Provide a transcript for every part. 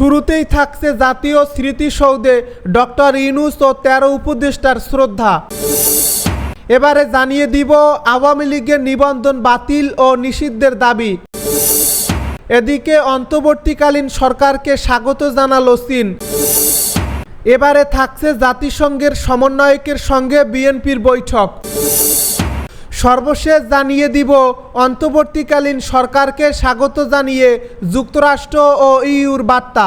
শুরুতেই থাকছে জাতীয় স্মৃতিসৌধে ডক্টর ইউনুস ও তেরো উপদেষ্টার শ্রদ্ধা। এবারে জানিয়ে দিব, আওয়ামী লীগের নিবন্ধন বাতিল ও নিষিদ্ধের দাবি। এদিকে অন্তর্বর্তীকালীন সরকারকে স্বাগত জানালো চীন। এবারে থাকছে জাতিসংঘের সমন্বয়কের সঙ্গে বিএনপির বৈঠক। সর্বশেষ জানিয়ে দিব, অন্তর্বর্তীকালীন সরকারকে স্বাগত জানিয়ে যুক্তরাষ্ট্র ও ইউর বার্তা।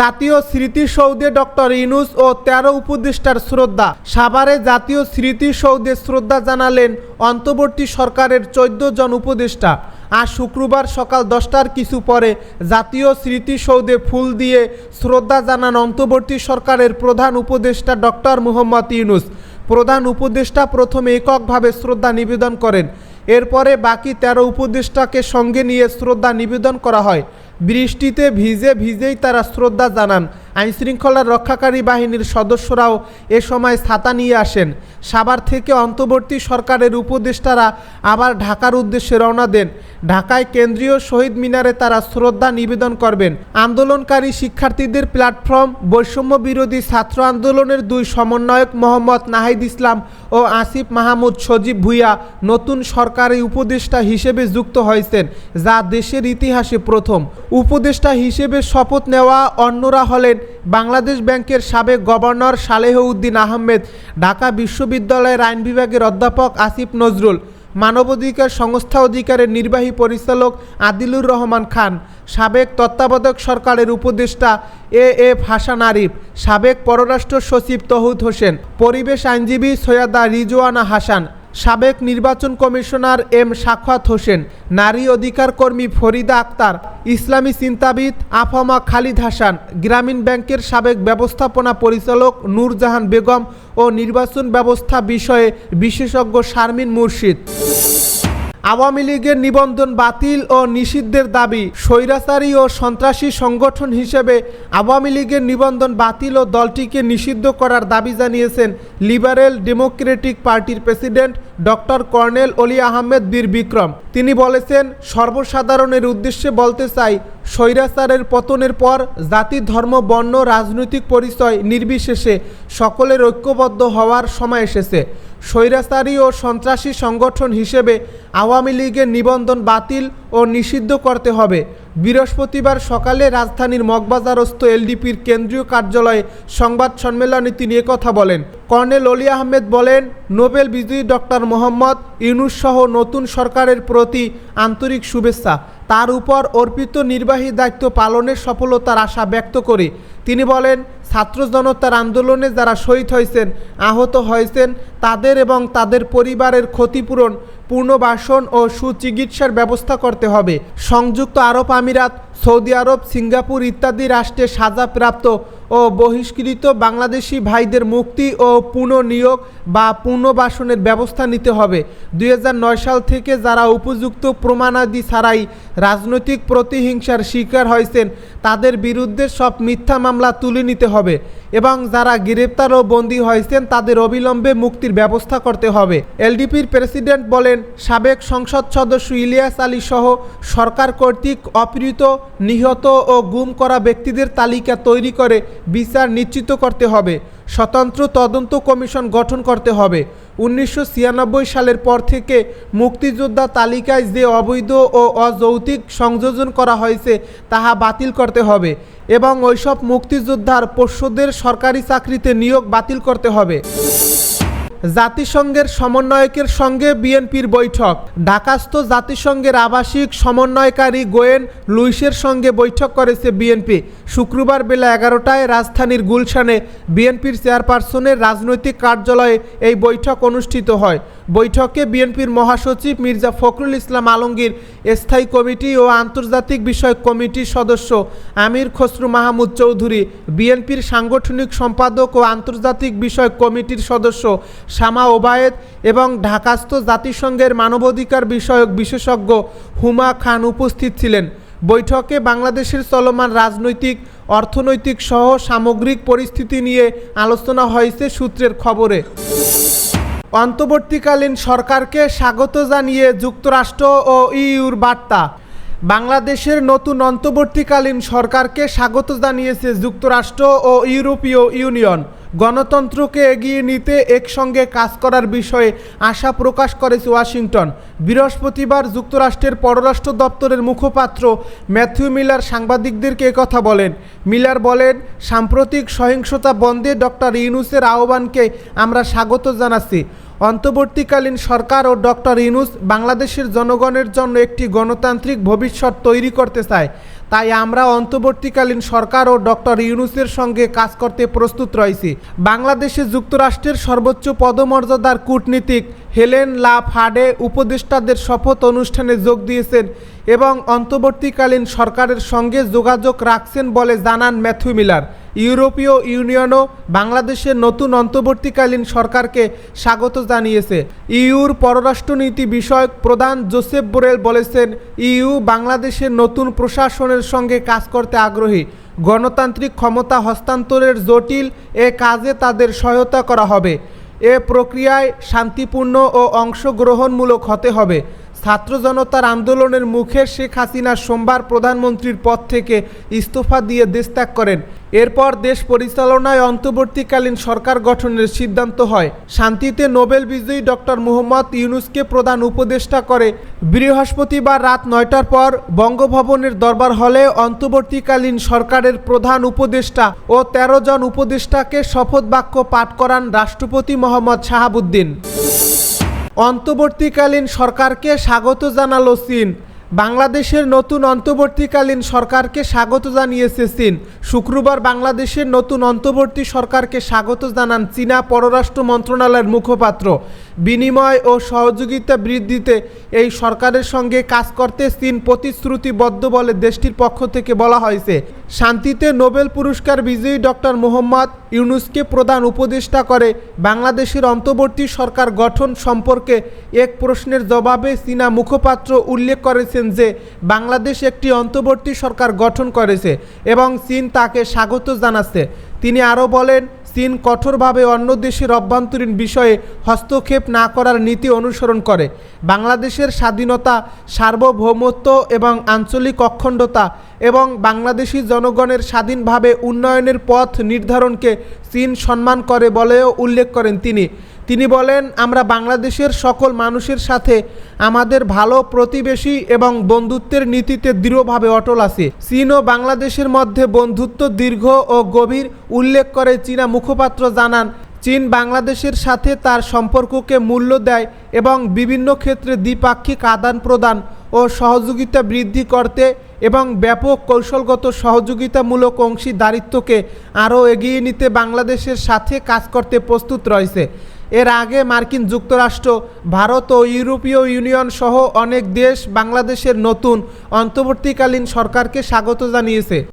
জাতীয় স্মৃতিসৌধে ডক্টর ইনুস ও তেরো উপদেষ্টার শ্রদ্ধা। সাভারে জাতীয় স্মৃতিসৌধে শ্রদ্ধা জানালেন অন্তর্বর্তী সরকারের চোদ্দ জন উপদেষ্টা। আজ শুক্রবার সকাল দশটার কিছু পরে জাতীয় স্মৃতিসৌধে ফুল দিয়ে শ্রদ্ধা জানান অন্তর্বর্তী সরকারের প্রধান উপদেষ্টা ডক্টর মোহাম্মদ ইউনুস প্রধান উপদেষ্টা প্রথমে এককভাবে শ্রদ্ধা নিবেদন করেন। এরপরে বাকি তেরো উপদেষ্টাকে সঙ্গে নিয়ে শ্রদ্ধা নিবেদন করা হয়। বৃষ্টিতে ভিজে ভিজেই তারা শ্রদ্ধা জানান। আইনশৃঙ্খলার রক্ষাকারী বাহিনীর সদস্যরাও এ সময় ছাতা নিয়ে আসেন। সাভার থেকে অন্তর্বর্তী সরকারের উপদেষ্টারা আবার ঢাকার উদ্দেশ্যে রওনা দেন। ঢাকায় কেন্দ্রীয় শহীদ মিনারে তারা শ্রদ্ধা নিবেদন করবেন। আন্দোলনকারী শিক্ষার্থীদের প্ল্যাটফর্ম, বৈষম্য বিরোধী ছাত্র আন্দোলনের দুই সমন্বয়ক মোহাম্মদ নাহিদ ইসলাম ও আসিফ মাহমুদ সজীব ভুইয়া নতুন সরকারি উপদেষ্টা হিসেবে যুক্ত হয়েছেন, যা দেশের ইতিহাসে প্রথম। উপদেষ্টা হিসেবে শপথ নেওয়া অন্যরা হলেন বাংলাদেশ ব্যাংকের সাবেক গভর্নর সালেহ উদ্দিন আহমেদ, ঢাকা বিশ্ববিদ্যালয়ের আইন বিভাগের অধ্যাপক আসিফ নজরুল, মানবাধিকার সংস্থা অধিকারের নির্বাহী পরিচালক আদিলুর রহমান খান, সাবেক তত্ত্বাবধায়ক সরকারের উপদেষ্টা এ এফ হাসান আরিফ, সাবেক পররাষ্ট্র সচিব তহুদ হোসেন, পরিবেশ আইনজীবী সৈয়দা রিজওয়ানা হাসান সাবেক নির্বাচন কমিশনার এম সাখাত হোসেন, নারী অধিকার কর্মী ফরিদা আক্তার, ইসলামী চিন্তাবিদ আফামা খালিদ হাসান, গ্রামীণ ব্যাংকের সাবেক ব্যবস্থাপনা পরিচালক নূরজাহান বেগম ও নির্বাচন ব্যবস্থা বিষয়ে বিশেষজ্ঞ শারমিন মুর্শিদ। আওয়ামী লীগের নিবন্ধন বাতিল ও নিষিদ্ধের দাবি স্বৈরাচারী ও সন্ত্রাসী সংগঠন হিসেবে আওয়ামী লীগের নিবন্ধন বাতিল ও দলটিকে নিষিদ্ধ করার দাবি জানিয়েছেন লিবারেল ডেমোক্রেটিক পার্টির president doctor colonel Oli Ahmed Bir Vikram. তিনি বলেছেন, সর্বসাধারণের উদ্দেশ্যে বলতে চাই, স্বৈরাচারের পতনের পর জাতি, ধর্ম, বর্ণ, রাজনৈতিক পরিচয় নির্বিশেষে সকলের ঐক্যবদ্ধ হওয়ার সময় এসেছে। স্বৈরাচারী ও সন্ত্রাসী সংগঠন হিসেবে আওয়ামী লীগের নিবন্ধন বাতিল ও নিষিদ্ধ করতে হবে। বৃহস্পতিবার সকালে রাজধানীর মগবাজারস্থ এলডিপির কেন্দ্রীয় কার্যালয়ে সংবাদ সম্মেলনে তিনি কথা বলেন। কর্নেল অলি আহমেদ বলেন, নোবেল বিজয়ী ডক্টর মোহাম্মদ ইউনুস সহ নতুন সরকারের প্রতি আন্তরিক শুভেচ্ছা। তার উপর অর্পিত নির্বাহী দায়িত্ব পালনের সফলতার আশা ব্যক্ত করে। তিনি বলেন, ছাত্র জনতার আন্দোলনে যারা শহীদ হয়েছেন, আহত হয়েছেন, তাদের এবং তাদের পরিবারের ক্ষতিপূরণ, পুনর্বাসন ও সুচিকিৎসার ব্যবস্থা করতে হবে। সংযুক্ত আরব আমিরাত, সৌদি আরব, সিঙ্গাপুর ইত্যাদি রাষ্ট্রে সাজাপ্রাপ্ত ও বহিষ্কৃত বাংলাদেশি ভাইদের মুক্তি ও পুনর্নিয়োগ বা পুনর্বাসনের ব্যবস্থা নিতে হবে। দুই হাজার নয় সাল থেকে যারা উপযুক্ত প্রমাণাদি ছাড়াই রাজনৈতিক প্রতিহিংসার শিকার হয়েছেন, তাদের বিরুদ্ধে সব মিথ্যা মামলা তুলে নিতে হবে এবং যারা গ্রেপ্তার ও বন্দী হয়েছেন, তাদের অবিলম্বে মুক্তির ব্যবস্থা করতে হবে। এলডিপির প্রেসিডেন্ট বলেন, সাবেক সংসদ সদস্য ইলিয়াস আলী সহ সরকার কর্তৃক অপহৃত, নিহত ও গুম করা ব্যক্তিদের তালিকা তৈরি করে বিচার নিশ্চিত করতে হবে। স্বতন্ত্র তদন্ত কমিশন গঠন করতে হবে। উনিশশো ছিয়ানব্বই সালের পর থেকে মুক্তিযোদ্ধা তালিকায় যে অবৈধ ও অযৌতিক সংযোজন করা হয়েছে, তাহা বাতিল করতে হবে এবং ওইসব মুক্তিযোদ্ধার পোষ্যদের সরকারি চাকরিতে নিয়োগ বাতিল করতে হবে। জাতিসংঘের সমন্বয়কের সঙ্গে বিএনপির বৈঠক। ঢাকাস্থ জাতিসংঘের আবাসিক সমন্বয়কারী গোয়েন লুইসের সঙ্গে বৈঠক করেছে বিএনপি। শুক্রবার বেলা এগারোটায় রাজধানীর গুলশানে বিএনপির চেয়ারপারসনের রাজনৈতিক কার্যালয়ে এই বৈঠক অনুষ্ঠিত হয়। বৈঠকে বিএনপির মহাসচিব মির্জা ফখরুল ইসলাম আলমগীর, স্থায়ী কমিটি ও আন্তর্জাতিক বিষয়ক কমিটির সদস্য আমির খসরু মাহমুদ চৌধুরী, বিএনপির সাংগঠনিক সম্পাদক ও আন্তর্জাতিক বিষয়ক কমিটির সদস্য শামা ওবায়েদ এবং ঢাকাস্থ জাতিসংঘের মানবাধিকার বিষয়ক বিশেষজ্ঞ হুমা খান উপস্থিত ছিলেন। বৈঠকে বাংলাদেশের চলমান রাজনৈতিক, অর্থনৈতিক সহ সামগ্রিক পরিস্থিতি নিয়ে আলোচনা হয়েছে সূত্রের খবরে। অন্তর্বর্তীকালীন সরকারকে স্বাগত জানিয়ে যুক্তরাষ্ট্র ও ইউর বার্তা। বাংলাদেশের নতুন অন্তর্বর্তীকালীন সরকারকে স্বাগত জানিয়েছে যুক্তরাষ্ট্র ও ইউরোপীয় ইউনিয়ন। গণতন্ত্রকে এগিয়ে নিতে একসঙ্গে কাজ করার বিষয়ে আশা প্রকাশ করেছে ওয়াশিংটন। বৃহস্পতিবার যুক্তরাষ্ট্রের পররাষ্ট্র দপ্তরের মুখপাত্র ম্যাথিউ মিলার সাংবাদিকদেরকে কথা বলেন। মিলার বলেন, সাম্প্রতিক সহিংসতা বন্ধে ডক্টর ইউনুসের আহ্বানকে আমরা স্বাগত জানাচ্ছি। অন্তর্বর্তীকালীন সরকার ও ডক্টর ইউনুস বাংলাদেশের জনগণের জন্য একটি গণতান্ত্রিক ভবিষ্যৎ তৈরি করতে চায়। তাই আমরা অন্তর্বর্তীকালীন সরকার ও ডক্টর ইউনুসের সঙ্গে কাজ করতে প্রস্তুত রয়েছি। বাংলাদেশে যুক্তরাষ্ট্রের সর্বোচ্চ পদমর্যাদার কূটনীতিক হেলেন লা ফাডে উপদেষ্টাদের শপথ অনুষ্ঠানে যোগ দিয়েছেন এবং অন্তর্বর্তীকালীন সরকারের সঙ্গে যোগাযোগ রাখছেন বলে জানান ম্যাথু মিলার। ইউরোপীয় ইউনিয়নও বাংলাদেশের নতুন অন্তর্বর্তীকালীন সরকারকে স্বাগত জানিয়েছে। ইউর পররাষ্ট্রনীতি বিষয়ক প্রধান জোসেফ বোরেল বলেছেন, ইউ বাংলাদেশের নতুন প্রশাসনের সঙ্গে কাজ করতে আগ্রহী। গণতান্ত্রিক ক্ষমতা হস্তান্তরের জটিল এ কাজে তাদের সহায়তা করা হবে। এ প্রক্রিয়ায় শান্তিপূর্ণ ও অংশগ্রহণমূলক হতে হবে। ছাত্র জনতার আন্দোলনের মুখে শেখ হাসিনা সোমবার প্রধানমন্ত্রীর পদ থেকে ইস্তফা দিয়ে দেশ ত্যাগ করেন। এরপর দেশ পরিচালনায় অন্তর্বর্তীকালীন সরকার গঠনের সিদ্ধান্ত হয়। শান্তিতে নোবেল বিজয়ী ডক্টর মুহম্মদ ইউনুসকে প্রধান উপদেষ্টা করে। বৃহস্পতিবার রাত নয়টার পর বঙ্গভবনের দরবার হলে অন্তর্বর্তীকালীন সরকারের প্রধান উপদেষ্টা ও ১৩ জন উপদেষ্টাকে শপথ বাক্য পাঠ করান রাষ্ট্রপতি মোহাম্মদ শাহাবুদ্দিন। অন্তর্বর্তীকালীন সরকারকে স্বাগত জানালো চীন। বাংলাদেশের নতুন অন্তর্বর্তীকালীন সরকারকে স্বাগত জানিয়েছে চীন। শুক্রবার বাংলাদেশের নতুন অন্তর্বর্তী সরকারকে স্বাগত জানান চীনা পররাষ্ট্র মন্ত্রণালয়ের মুখপাত্র। বিনিময় ও সহযোগিতা বৃদ্ধিতে এই সরকারের সঙ্গে কাজ করতে চীন প্রতিশ্রুতিবদ্ধ বলে দেশটির পক্ষ থেকে বলা হয়েছে। শান্তিতে নোবেল পুরস্কার বিজয়ী ডক্টর মোহাম্মদ ইউনুসকে প্রধান উপদেষ্টা করে বাংলাদেশের অন্তর্বর্তী সরকার গঠন সম্পর্কে এক প্রশ্নের জবাবে চীনা মুখপাত্র উল্লেখ করেছেন যে, বাংলাদেশ একটি অন্তর্বর্তী সরকার গঠন করেছে এবং চীন তাকে স্বাগত জানাচ্ছে। তিনি আরও বলেন চীন কঠোরভাবে অন্য দেশের অভ্যন্তরীণ বিষয়ে হস্তক্ষেপ না করার নীতি অনুসরণ করে। বাংলাদেশের স্বাধীনতা, সার্বভৌমত্ব এবং আঞ্চলিক অখণ্ডতা এবং বাংলাদেশি জনগণের স্বাধীনভাবে উন্নয়নের পথ নির্ধারণকে চীন সম্মান করে বলেও উল্লেখ করেন তিনি। তিনি বলেন, আমরা বাংলাদেশের সকল মানুষের সাথে আমাদের ভালো প্রতিবেশী এবং বন্ধুত্বের নীতিতে দৃঢ়ভাবে অটল আছি। চীন ও বাংলাদেশের মধ্যে বন্ধুত্ব দীর্ঘ ও গভীর। উল্লেখ করে চীনা মুখপাত্র জানান, চীন বাংলাদেশের সাথে তার সম্পর্ককে মূল্য দেয় এবং বিভিন্ন ক্ষেত্রে দ্বিপাক্ষিক আদান প্রদান ও সহযোগিতা বৃদ্ধি করতে এবং ব্যাপক কৌশলগত সহযোগিতামূলক অংশীদারিত্বকে আরও এগিয়ে নিতে বাংলাদেশের সাথে কাজ করতে প্রস্তুত রয়েছে। এর আগে মার্কিন যুক্তরাষ্ট্র, ভারত ও ইউরোপীয় ইউনিয়ন সহ অনেক দেশ বাংলাদেশের নতুন অন্তর্বর্তীকালীন সরকারকে স্বাগত জানিয়েছে।